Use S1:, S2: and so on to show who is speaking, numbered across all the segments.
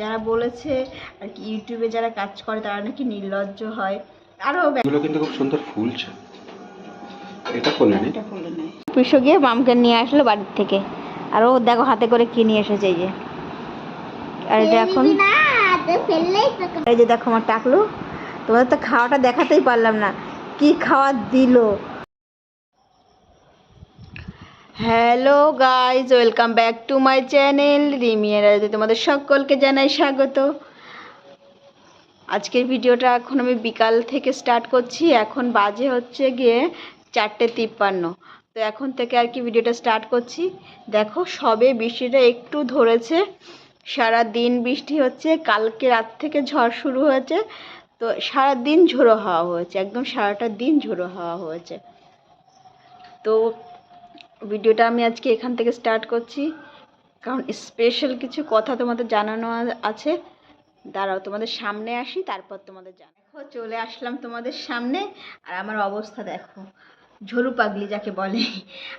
S1: যারা বলেছে আর কি ইউটিউবে যারা কাজ করে তারা নাকি নির্লজ্জ হয়। আরও
S2: এগুলো কিন্তু খুব সুন্দর ফুলছে এটা করলে নি
S1: পিসো গিয়ে মামকে নিয়ে আসলো বাড়ির থেকে। আর ও দেখো হাতে করে কি নিয়ে এসেছে এই যে। আর এটা এখন এই যে দেখো আমার টাকলু। তোমাদের তো খাওয়াটা দেখাতেই পারলাম না। কি খাওয়া দিল? Hello guys welcome back to my channel রিমিয়ার তোমাদের সকলকে জানাই স্বাগত। আজকের ভিডিওটা এখন আমি বিকাল থেকে স্টার্ট করছি। এখন বাজে হচ্ছে গিয়ে চারটে তিপ্পান্ন। তো এখন থেকে আর কি ভিডিওটা স্টার্ট করছি। দেখো, সবে বৃষ্টিটা একটু ধরেছে। সারা দিন বৃষ্টি হচ্ছে, কালকে রাত থেকে ঝড় শুরু হয়েছে। তো সারা দিন ঝোড়ো হাওয়া হয়েছে, একদম সারাটা দিন ঝোড়ো হাওয়া হয়েছে। তো ভিডিওটা আমি আজকে এখান থেকে স্টার্ট করছি। কারণ স্পেশাল কিছু কথা তোমাদের জানানো আছে। দাঁড়াও, তোমাদের সামনে আসি, তারপর তোমাদের জানাব। চলে আসলাম তোমাদের সামনে। আর আমার অবস্থা দেখো ঝরু পাগলি যাকে বলে।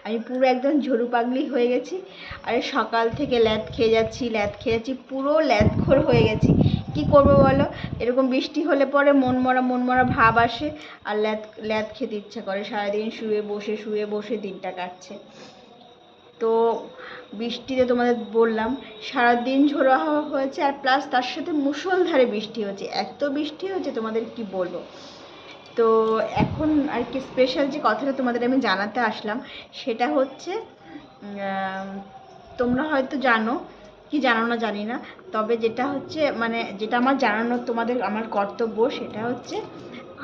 S1: আমি পুরো একদম ঝরু পাগলি হয়ে গেছি। আর সকাল থেকে ল্যাদ খেয়ে যাচ্ছি, ল্যাদ খেয়ে যাচ্ছি, পুরো ল্যাদখোর হয়ে গেছি। কি করব বলো? এরকম বৃষ্টি হলে পরে মন মরা মন মরা ভাব আসে আর ল্যাদ ল্যাদ খেতে ইচ্ছা করে। সারাদিন শুয়ে বসে শুয়ে বসে দিনটা কাটছে। তো বৃষ্টিতে তোমাদের বললাম, সারাদিন ঝোড়ো হাওয়া হয়েছে আর প্লাস তার সাথে মুষলধারে বৃষ্টি হচ্ছে। এত বৃষ্টি হচ্ছে তোমাদের কি বলব? তো এখন আর কি স্পেশাল যে কথাটা তোমাদের আমি জানাতে আসলাম, সেটা হচ্ছে তোমরা হয়তো জানো কি জানানো জানি না। তবে যেটা হচ্ছে মানে যেটা আমার জানানো তোমাদের আমার কর্তব্য, সেটা হচ্ছে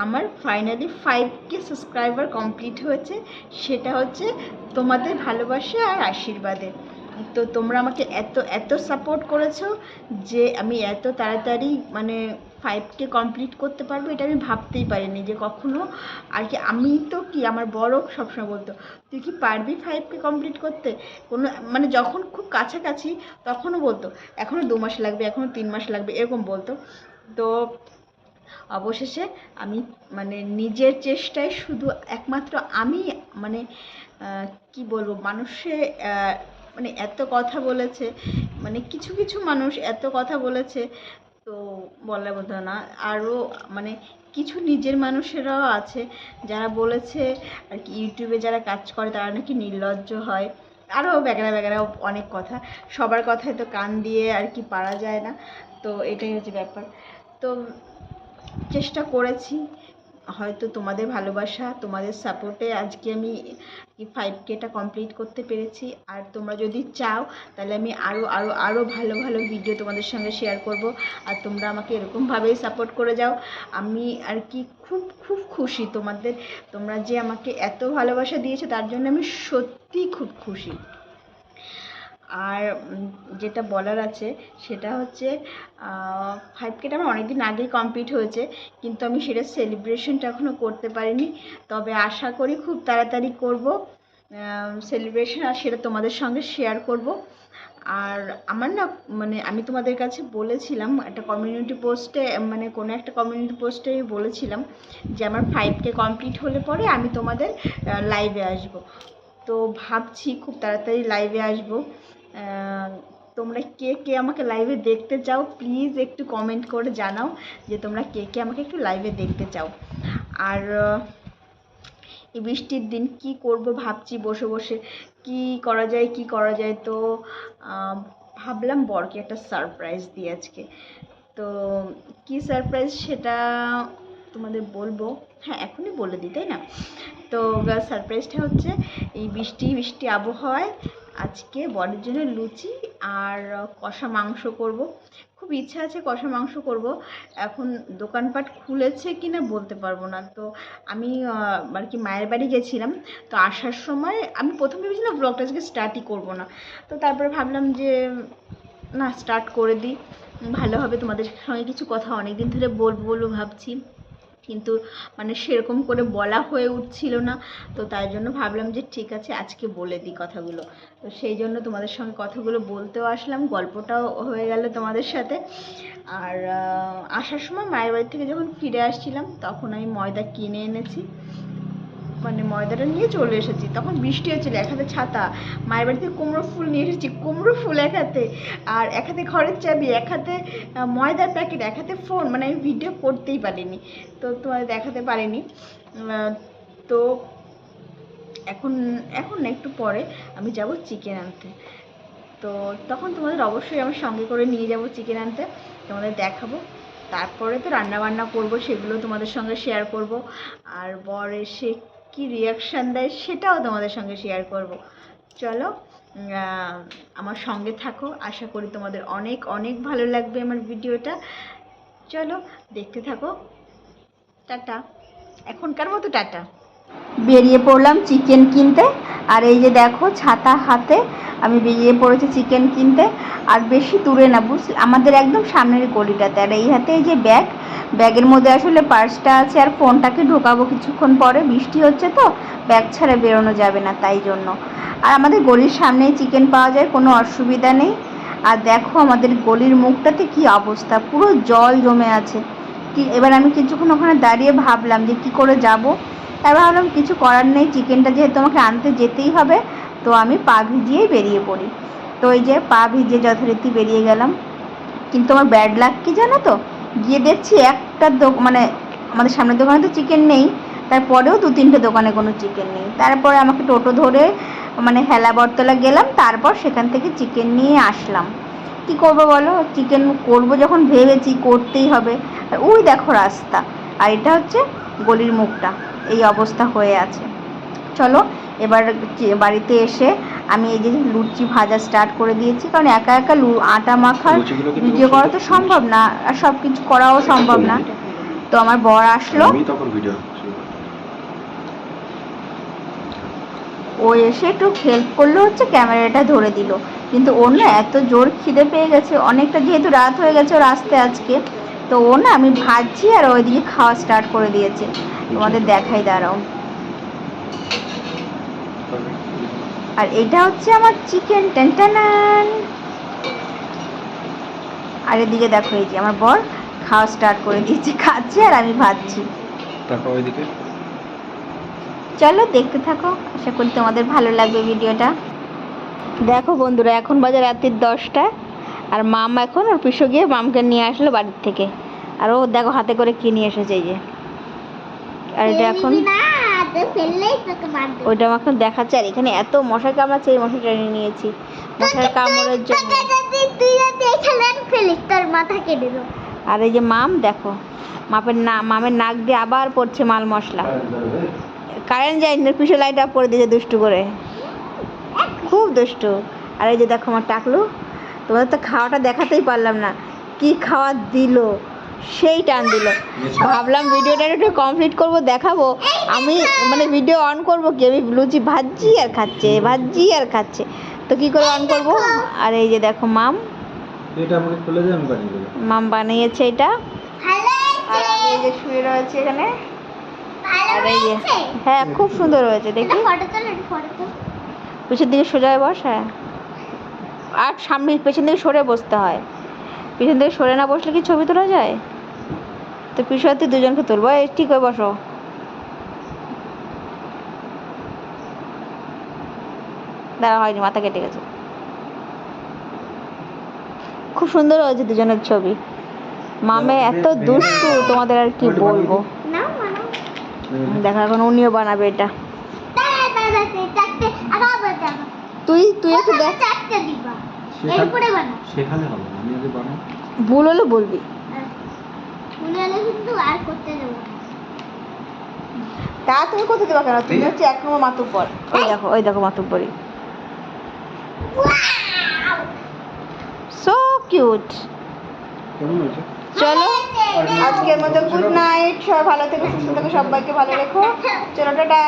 S1: আমার finally five K subscriber complete হয়েছে। সেটা হচ্ছে তোমাদের ভালোবাসা আর আশীর্বাদে। তো তোমরা আমাকে এত এত সাপোর্ট করেছ যে আমি এত তাড়াতাড়ি মানে ফাইভকে কমপ্লিট করতে পারব, এটা আমি ভাবতেই পারিনি যে কখনো। আর কি আমি তো কি, আমার বড় সবসময় বলতো, তুই কি পারবি ফাইভকে কমপ্লিট করতে? কোনো মানে যখন খুব কাছাকাছি তখনও বলতো এখনও দু মাস লাগবে এখনও তিন মাস লাগবে, এরকম বলতো। তো অবশেষে আমি মানে নিজের চেষ্টায় শুধু একমাত্র আমি মানে কি বলব, মানুষে মানে এত কথা বলেছে মানে কিছু কিছু মানুষ এত কথা বলেছে, তো বলার মতো না। আরও মানে কিছু নিজের মানুষেরাও আছে যারা বলেছে আর কি ইউটিউবে যারা কাজ করে তারা নাকি নির্লজ্জ হয়। আরও বেগড়া বেগড়া অনেক কথা। সবার কথায় তো কান দিয়ে আর কি পারা যায় না। তো এটাই হচ্ছে ব্যাপার। তো চেষ্টা করেছি। হয়তো তোমাদের ভালোবাসা, তোমাদের সাপোর্টে আজকে আমি ফাইভ কেটা কমপ্লিট করতে পেরেছি। আর তোমরা যদি চাও, তাহলে আমি আরও আরও আরও ভালো ভালো ভিডিও তোমাদের সঙ্গে শেয়ার করব। আর তোমরা আমাকে এরকমভাবেই সাপোর্ট করে যাও। আমি আর কি খুব খুব খুশি তোমাদের। তোমরা যে আমাকে এত ভালোবাসা দিয়েছ, তার জন্য আমি সত্যিই খুব খুশি। আর যেটা বলার আছে সেটা হচ্ছে ফাইভ কেটা আমার অনেক দিন আগেই কমপ্লিট হয়েছে, কিন্তু আমি সেটা সেলিব্রেশনটা এখনও করতে পারিনি। তবে আশা করি খুব তাড়াতাড়ি করব। সেলিব্রেশন আর সেটা তোমাদের সঙ্গে শেয়ার করব। আর আমার না মানে আমি তোমাদের কাছে বলেছিলাম, একটা কমিউনিটি পোস্টে মানে কোনো একটা কমিউনিটি পোস্টে বলেছিলাম যে আমার ফাইভকে কমপ্লিট হলে পরে আমি তোমাদের লাইভে আসব। তো ভাবছি খুব তাড়াতাড়ি লাইভে আসব। তোমরা কে কে আমাকে লাইভে দেখতে চাও প্লিজ একটু কমেন্ট করে জানাও যে তোমরা কে কে আমাকে একটু লাইভে দেখতে চাও। আর এই বৃষ্টির দিন কি করব ভাবছি বসে বসে, কি করা যায়, কি করা যায়? তো ভাবলাম বরকে একটা সারপ্রাইজ দিই আজকে। তো, কি সারপ্রাইজ সেটা তোমাদের বলব? হ্যাঁ এখনই বলে দিই, তাই না? তো সারপ্রাইজটা হচ্ছে এই বৃষ্টি বৃষ্টি আবহাওয়ায় আজকে বরের জন্য লুচি আর কষা মাংস করব। খুব ইচ্ছা আছে কষা মাংস করব। এখন দোকানপাট খুলেছে কি না বলতে পারব না। তো আমি আর কি মায়ের বাড়ি গেছিলাম। তো আসার সময় আমি প্রথম ভেবেছিলাম ব্লগটা আজকে স্টার্টই করব না। তো তারপরে ভাবলাম যে, না স্টার্ট করে দিই। ভালো হবে তোমাদের সঙ্গে কিছু কথা অনেক দিন ধরে বলব বলব ভাবছি। কিন্তু মানে সেরকম করে বলা হয়ে উঠছিল না। তো তাই জন্য ভাবলাম যে ঠিক আছে, আজকে বলে দিই কথাগুলো। তো সেই জন্য তোমাদের সঙ্গে কথাগুলো বলতেও আসলাম, গল্পটাও হয়ে গেল তোমাদের সাথে। আর আসার সময় মায়ের বাড়ি থেকে যখন ফিরে আসছিলাম, তখন আমি ময়দা কিনে এনেছি। মানে ময়দাটা নিয়ে চলে এসেছি। তখন বৃষ্টি হচ্ছিল এক হাতে ছাতা, মায়ের বাড়িতে কুমড়ো ফুল নিয়ে এসেছি, কুমড়ো ফুল এক হাতে আর এক হাতে ঘরের চাবি এক হাতে ময়দার প্যাকেট এক হাতে ফোন মানে আমি ভিডিও করতেই পারিনি। তো তোমাদের দেখাতে পারিনি। তো এখন এখন না, একটু পরে আমি যাব চিকেন আনতে। তো তখন তোমাদের অবশ্যই আমার সঙ্গে করে নিয়ে যাব চিকেন আনতে, তোমাদের দেখাবো। তারপরে তো রান্না বান্না করব, সেগুলো তোমাদের সঙ্গে শেয়ার করব। আর বর এসে কী রিয়াকশান দেয় সেটাও তোমাদের সঙ্গে শেয়ার করব। চলো আমার সঙ্গে থাকো। আশা করি তোমাদের অনেক অনেক ভালো লাগবে আমার ভিডিওটা। চলো, দেখতে থাকো। টাটা। এখনকার মতো টাটা। বেরিয়ে পড়লাম চিকেন কিনতে। আর এই যে দেখো, ছাতা হাতে আমি বেরিয়ে পড়েছি চিকেন কিনতে। আর বেশি দূরে না বুঝ আমাদের একদম সামনের গলিটাতে। আর এই হাতে এই যে ব্যাগ ব্যাগের মধ্যে আসলে পার্সটা আছে আর ফোনটাকে ঢোকাবো কিছুক্ষণ পরে। বৃষ্টি হচ্ছে তো ব্যাগ ছাড়া বেরোনো যাবে না তাই জন্য। আর আমাদের গলির সামনেই চিকেন পাওয়া যায়, কোনো অসুবিধা নেই। আর দেখো আমাদের গলির মুখটাতে কি অবস্থা, পুরো জল জমে আছে। কি, এবার আমি কিছুক্ষণ ওখানে দাঁড়িয়ে ভাবলাম যে কি করে যাব। তাই ভাবলাম কিছু করার নেই চিকেনটা যেহেতু আমাকে আনতে যেতেই হবে, তো আমি পা ভিজিয়েই বেরিয়ে পড়ি। তো এই যে পা ভিজিয়ে যথারীতি বেরিয়ে গেলাম। কিন্তু আমার ব্যাড লাক কি জানো তো? গিয়ে দেখছি একটা দো- মানে আমাদের সামনের দোকানে তো চিকেন নেই, তারপরেও দু তিনটে দোকানে কোনো চিকেন নেই। তারপরে আমাকে টোটো ধরে মানে হেলা বটতলা গেলাম, তারপর সেখান থেকে চিকেন নিয়ে আসলাম। কি করব বলো? চিকেন করব যখন ভেবেছি, করতেই হবে। আর ওই দেখো রাস্তা, আর এটা হচ্ছে গলির মুখটা। এই অবস্থা হয়ে আছে। চলো এবার বাড়িতে এসে আমি এই যে লুচি ভাজা স্টার্ট করে দিয়েছি কারণ একা একা লু আটা মাখার ভিডিও করা তো সম্ভব না আর সব কিছু করাও সম্ভব না। তো আমার বর আসলো। ও এসে একটু হেল্প করল হচ্ছে ক্যামেরাটা ধরে দিল। কিন্তু ওর না এত জোর খিদে পেয়ে গেছে অনেকটা যেহেতু রাত হয়ে গেছে ওর আসতে আজকে। তো ও না আমি ভাজছি আর ওইদিকে খাওয়া স্টার্ট করে দিয়েছে। তোমাদের দেখাই দাঁড়াও। আর এটা হচ্ছে আমার চিকেন টেনটানান আর এদিকে দেখো এই যে আমার বর খাওয়া স্টার্ট করে দিয়েছে খাচ্ছে আর আমি ভাজছি। চলো দেখতে থাকো। আশা করি তোমাদের ভালো লাগবে ভিডিওটা। দেখো বন্ধুরা এখন বাজে রাত্রির দশটা আর মাম এখন ওর পিছু গিয়ে মামকে নিয়ে আসলো বাড়ির থেকে। আর ও দেখো হাতে করে কি নিয়ে এসেছে এই যে। আর এটা এখন ওইটা আমাকে দেখাচ্ছে। আর এখানে এত মশা কামড়াচ্ছে এই মশা টেনে নিয়েছি। মশার কামড়ের জন্য। আর এই যে মাম দেখো মাপের না মামের নাক দিয়ে আবার পড়ছে মাল মশলা। কারেন্ট যায়নি পিছু লাইট অফ করে দিয়েছে দুষ্টু করে। খুব দুষ্টু। আর এই যে দেখো আমার টাকলু তোমাদের তো খাওয়াটা দেখাতেই পারলাম না। কি খাওয়া দিল? সেই টান দিল। ভাবলাম ভিডিওটা একটু কমপ্লিট করব দেখাবো। আমি মানে ভিডিও অন করব কি? আমি লুচি ভাজছি আর খাচ্ছে ভাজছি আর খাচ্ছে। তো কি করে অন করব? আর এই যে দেখো মাম।
S2: এটা আমাকে খুলে দিয়ে আমি বানিয়ে দেবো।
S1: মাম বানিয়েছে এটা। আর আমি এই যে শুয়ে রয়েছে এখানে। আর এই যে হ্যাঁ খুব সুন্দর হয়েছে দেখি। পিছন দিকে সোজা বস হ্যাঁ। আর সামনে পেছন দিকে সরে বসতে হয়। পিছন দিকে সরে না বসলে কি ছবি তোলা যায়? তো পিছনে দুজনকে তুলবো। এই ঠিক হয়ে বসো। দাঁড়া হয়নি মাথা কেটে গেছে। খুব সুন্দর হয়েছে দুজনের ছবি। মামে এত দুষ্টু তোমাদের আর কি বলব? দেখা এখন উনিও বানাবে এটা। তুই তুই একটু দেখ
S2: শেখালে হবে না, আমি
S1: তা তুমি কোথায় দেবো কেন? তুমি হচ্ছে এক নম্বর মাতুব্বর। ওই দেখো ওই দেখো মাতুব্বরি সো কিউট চলো। আজকের মতো গুড নাইট সবাই ভালো থেকো সুস্থ থেকো সবাইকে ভালো রেখো। চলো টাটা।